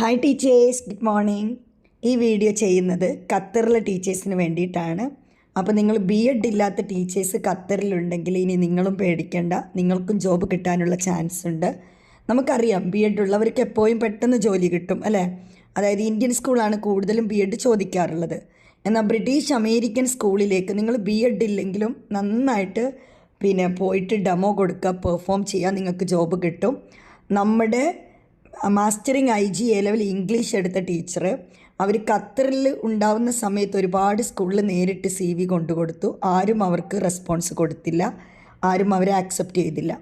Hi teachers good morning ഈ video ചെയ്യുന്നത് ഖത്തറിലെ ടീച്ചേഴ്സിന് വേണ്ടിയിട്ടാണ്. അപ്പോൾ നിങ്ങൾ ബി എഡ് ഇല്ലാത്ത ടീച്ചേഴ്സ് ഖത്തറിലുണ്ടെങ്കിൽ ഇനി നിങ്ങളും പേടിക്കേണ്ട. നിങ്ങൾക്കും ജോബ് കിട്ടാനുള്ള ചാൻസ് ഉണ്ട്. നമുക്കറിയാം ബി എഡ് ഉള്ളവർക്ക് എപ്പോഴും പെട്ടെന്ന് ജോലി കിട്ടും അല്ലേ? അതായത് ഇന്ത്യൻ സ്കൂളാണ് കൂടുതലും ബി എഡ് ചോദിക്കാറുള്ളത്. എന്നാൽ ബ്രിട്ടീഷ് അമേരിക്കൻ സ്കൂളിലേക്ക് നിങ്ങൾ ബി എഡ് ഇല്ലെങ്കിലും നന്നായിട്ട് പിന്നെ പോയിട്ട് ഡെമോ കൊടുക്കുക പെർഫോം ചെയ്യുക നിങ്ങൾക്ക് ജോബ് കിട്ടും. നമ്മുടെ mastering I G A level English എടുത്ത ടീച്ചർ അവർ ഖത്തറിൽ ഉണ്ടാവുന്ന സമയത്ത് ഒരുപാട് സ്കൂളിൽ നേരിട്ട് സി വി കൊണ്ടു കൊടുത്തു. ആരും അവർക്ക് റെസ്പോൺസ് കൊടുത്തില്ല. ആരും അവരെ ആക്സെപ്റ്റ് ചെയ്തില്ല.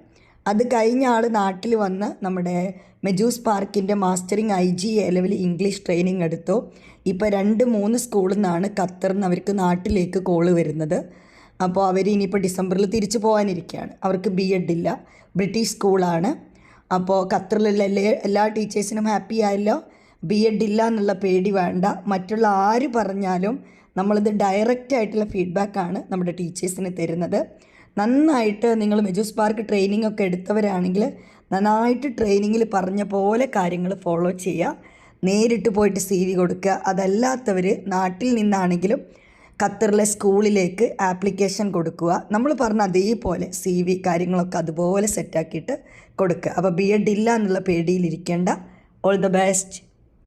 അത് കഴിഞ്ഞ ആൾ നാട്ടിൽ വന്ന് നമ്മുടെ മെജൂസ് പാർക്കിന്റെ mastering I G A level English training എടുത്തു. ഇപ്പോൾ രണ്ട് മൂന്ന് സ്കൂളിൽ നിന്നാണ് ഖത്തറിൽ നിന്ന് അവർക്ക് നാട്ടിലേക്ക് കോൾ വരുന്നത്. അപ്പോൾ അവർ ഇനിയിപ്പോൾ ഡിസംബറിൽ തിരിച്ചു പോകാനിരിക്കുകയാണ് അവർക്ക് ബി എഡ് ഇല്ല. ബ്രിട്ടീഷ് സ്കൂളാണ് അപ്പോൾ ഖത്തറിലുള്ള എല്ലാ എല്ലാ ടീച്ചേഴ്സിനും ഹാപ്പി ആയല്ലോ. ബി എഡ് ഇല്ല എന്നുള്ള പേടി വേണ്ട. മറ്റുള്ള ആര് പറഞ്ഞാലും നമ്മളിത് ഡയറക്റ്റ് ആയിട്ടുള്ള ഫീഡ്ബാക്കാണ് നമ്മുടെ ടീച്ചേഴ്സിന് തരുന്നത്. നന്നായിട്ട് നിങ്ങൾ മെജൂസ് പാർക്ക് ട്രെയിനിങ് ഒക്കെ എടുത്തവരാണെങ്കിൽ നന്നായിട്ട് ട്രെയിനിങ്ങിൽ പറഞ്ഞ പോലെ കാര്യങ്ങൾ ഫോളോ ചെയ്യുക. നേരിട്ട് പോയിട്ട് സി വി കൊടുക്കുക. അതല്ലാത്തവർ നാട്ടിൽ നിന്നാണെങ്കിലും ഖത്തറിലെ സ്കൂളിലേക്ക് ആപ്ലിക്കേഷൻ കൊടുക്കുക. നമ്മൾ പറഞ്ഞ അതേപോലെ സി വി കാര്യങ്ങളൊക്കെ അതുപോലെ സെറ്റാക്കിയിട്ട് കൊടുക്കുക. അപ്പോൾ ബി എഡ് ഇല്ല എന്നുള്ള പേടിയിലിരിക്കേണ്ട ഓൾ ദ ബെസ്റ്റ്